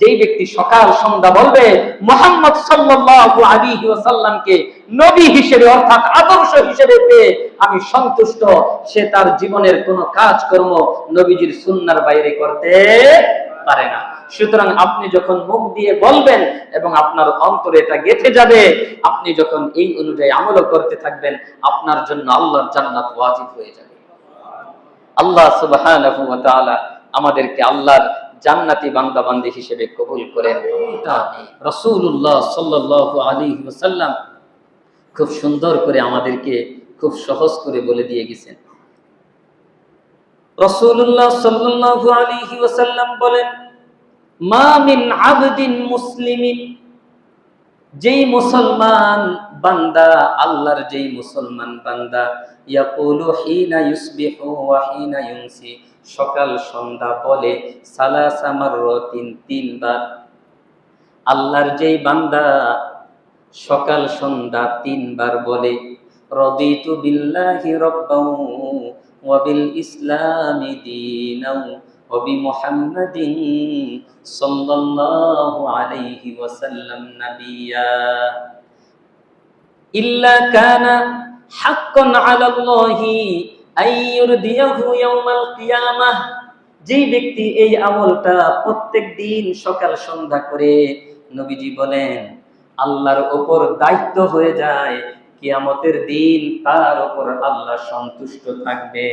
যেই ব্যক্তি সকাল সন্ধ্যা বলবে, মোহাম্মদ সাল্লাল্লাহু আলাইহি ওয়াসাল্লামকে নবী হিসেবে অর্থাৎ আদর্শ হিসেবে পেয়ে আমি সন্তুষ্ট, সে তার জীবনের কোনো কাজকর্ম নবীজির সুন্নার বাইরে করতে পারে না। সুতরাং আপনি যখন মুখ দিয়ে বলবেন এবং আপনার অন্তরে এটা গেঁথে যাবে, আপনি যখন এই অনুযায়ী আমলও করতে থাকবেন, আপনার জন্য আল্লাহর জান্নাত ওয়াজিব হয়ে যাবে। আল্লাহ তাআলা আমাদেরকে আল্লাহর জান্নাতি বান্দা বান্দি হিসেবে কবুল করেন রসুল্লাহ সাল্লাহ আলী সাল্লাম খুব সুন্দর করে আমাদেরকে খুব সহজ করে বলে দিয়ে গেছেন। রসুল্লাহ সাল্লাহ আলী বলেন, মা মিন মুসলিমিন। যেই মুসলমান বান্দা, আল্লাহর যেই মুসলমান বান্দা, ইয়াকুলু হিনা ইউসবিহু ওয়া হিনা ইউমসি, সকাল সন্ধ্যা বলে সালাসা মাররাতিন তিনবার। আল্লাহর যেই বান্দা সকাল সন্ধ্যা তিনবার বলে, রদিতু বিল্লাহি রাব্বাও ওয়া বিল ইসলামি দীনাও ওয়া বিমুহাম্মাদিন সাল্লাল্লাহু আলাইহি ওয়াসাল্লাম নাবিয়্যা ইল্লা কানা হাক্কান আলাল্লাহি আইয়ুরদিয়াহু ইয়াউমাল কিয়ামাহ। যেই ব্যক্তি এই আমলটা প্রত্যেক দিন সকাল সন্ধ্যা করে নবীজি বলেন, আল্লাহর ওপর দায়িত্ব হয়ে যায়, কিয়ামতের দিন তার ওপর আল্লাহ সন্তুষ্ট থাকবে।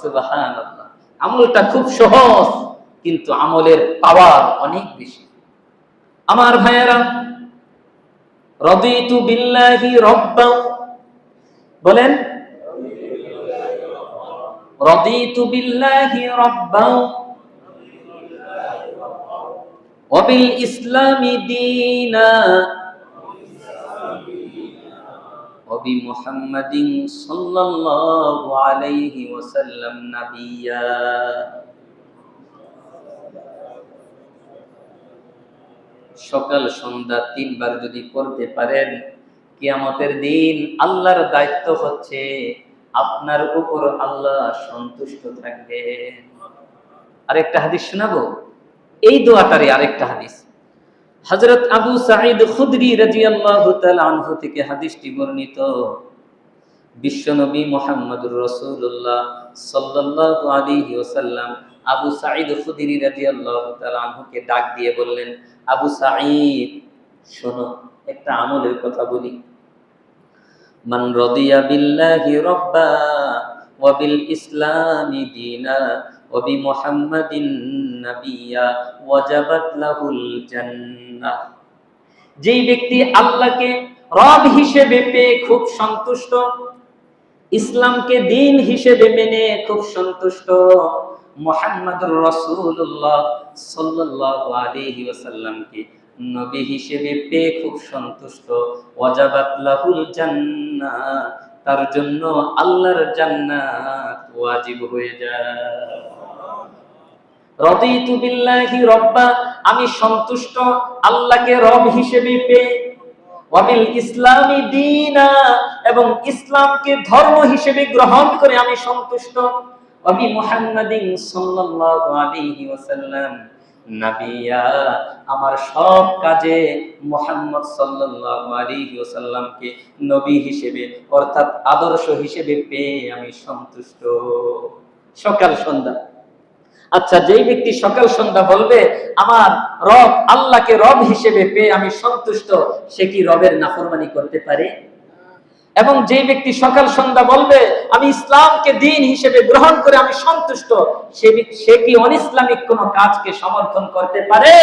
সুবহানাল্লাহ। আমলটা খুব সহজ, কিন্তু আমলের পাওয়ার অনেক বেশি। আমার ভাইয়েরা, রদিতু বিল্লাহি রব্বাও, বলেন, রদিতু বিল্লাহি ওয়াবিল ইসলামি দীনা وبمحمد صلى الله عليه وسلم نبيا সকাল সন্ধ্যা তিনবার যদি করতে পারেন কিয়ামতের দিন আল্লাহর দায়িত্ব হচ্ছে আপনার উপর আল্লাহ সন্তুষ্ট থাকবে আরেকটা হাদিস শোনাবো এই দোয়াটারই আরেকটা হাদিস হযরত আবু সাঈদ খুদরি রাদিয়াল্লাহু তাআলা আনহু থেকে হাদিসটি বর্ণিত। বিশ্বনবী মুহাম্মদুর রসুল্লাহ সাল্লাল্লাহু আলাইহি ওয়াসাল্লাম আবু সাঈদ খুদরি রাদিয়াল্লাহু তাআলা আনহুকে ডাক দিয়ে বললেন, আবু সাঈদ, শোনো, একটা আমলের কথা বলি। মান রাদিয়া বিল্লাহি রাব্বা ওয়া বিল ইসলামি দীনা যেই ব্যক্তি আল্লাহকে রব হিসেবে পেয়ে খুব সন্তুষ্ট, ইসলামকে দিন হিসেবে মেনে খুব সন্তুষ্ট, মোহাম্মদুর আলাইহি ওয়াসাল্লামকে নবী হিসেবে পেয়ে খুব সন্তুষ্ট, ওয়াজাবাত জান্নাহ। তার জন্য আল্লাহর জান্নাত ওয়াজিব হয়ে যায়। রদিতু বিল্লাহি রব্বা, আমি সন্তুষ্ট আল্লাহকে রব হিসেবে পেয়ে। ওয়াবিল দীনা, এবং ইসলামকে ধর্ম হিসেবে গ্রহণ করে আমি সন্তুষ্ট। ওয়াবি মুহাম্মাদিন সাল্লাল্লাহু আলাইহি ওয়াসাল্লাম আমার সব কাজে মুহাম্মদ সাল্লাল্লাহু আলাইহি ওয়াসাল্লামকে নবী হিসেবে, অর্থাৎ আদর্শ হিসেবে পেয়ে আমি সন্তুষ্ট। সকাল সন্ধ্যা। আচ্ছা যেই ব্যক্তি সকাল সন্ধ্যা বলবে, আমার রব, আল্লাহকে রব হিসেবে পেয়ে আমি সন্তুষ্ট, সে কি রবের নাফরমানি করতে পারে? এবং যে ব্যক্তি সকাল সন্ধ্যা বলবে, আমি ইসলামকে দিন হিসেবে গ্রহণ করে আমি সন্তুষ্ট সে কি অনিসলামিক কোন কাজকে সমর্থন করতে পারে?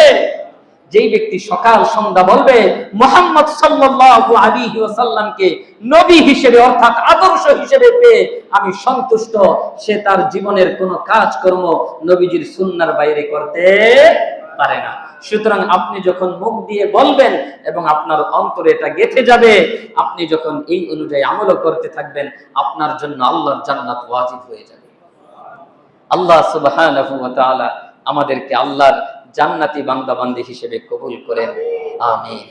যেই ব্যক্তি সকাল সন্ধ্যা বলবে, মোহাম্মদ সাল্লাল্লাহু আলাইহি ওয়াসাল্লামকে নবী হিসেবে অর্থাৎ আদর্শ হিসেবে পেয়ে আমি সন্তুষ্ট, সে তার জীবনের কোন কাজকর্ম নবীজির সুন্নার বাইরে করতে পারে না। সুতরাং আপনি যখন মুখ দিয়ে বলবেন এবং আপনার অন্তরে এটা গেঁথে যাবে, আপনি যখন এই অনুযায়ী আমলও করতে থাকবেন, আপনার জন্য আল্লাহর জান্নাত ওয়াজিব হয়ে যাবে। আল্লাহ তাআলা আমাদেরকে আল্লাহর জান্নাতি বান্দাবান্দি হিসেবে কবুল করেন। আমিন।